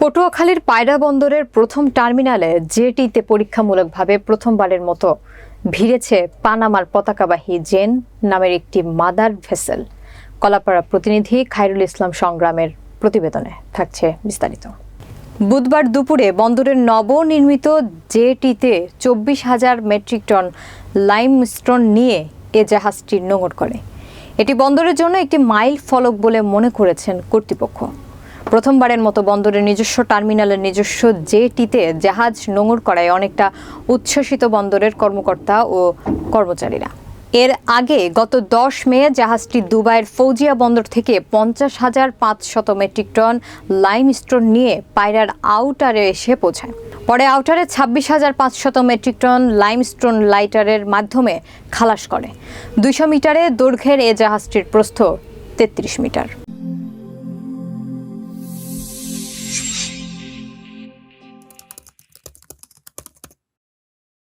পটুয়াখালীর পায়রা বন্দরের প্রথম টার্মিনালে জেটিতে পরীক্ষামূলকভাবে প্রথমবারের মতো ভিড়েছে পানামার পতাকাবাহী জেন নামের একটি মাদার ভেসেল। কলাপাড়া প্রতিনিধি খায়রুল ইসলাম সংগ্রামের প্রতিবেদনে থাকছে বিস্তারিত। বুধবার দুপুরে বন্দরের নবনির্মিত জেটিতে চব্বিশ হাজার মেট্রিক টন লাইমস্টোন নিয়ে এ জাহাজটি নোঙর করে। এটি বন্দরের জন্য একটি মাইল ফলক বলে মনে করেছেন কর্তৃপক্ষ। প্রথমবারের মতো বন্দরের নিজস্ব টার্মিনালের নিজস্ব জেটিতে জাহাজ নোঙর করায় অনেকটা উচ্ছ্বসিত বন্দরের কর্মকর্তা ও কর্মচারীরা। এর আগে গত দশ মে জাহাজটি দুবাইয়ের ফৌজিয়া বন্দর থেকে পঞ্চাশ হাজার পাঁচশত মেট্রিক টন লাইমস্টোন নিয়ে পায়রার আউটারে এসে পৌঁছায়। পরে আউটারে ছাব্বিশ হাজার পাঁচশত মেট্রিক টন লাইমস্টোন লাইটারের মাধ্যমে খালাস করে। দুইশো মিটারে দৈর্ঘ্যের এ জাহাজটির প্রস্থ তেত্রিশ মিটার।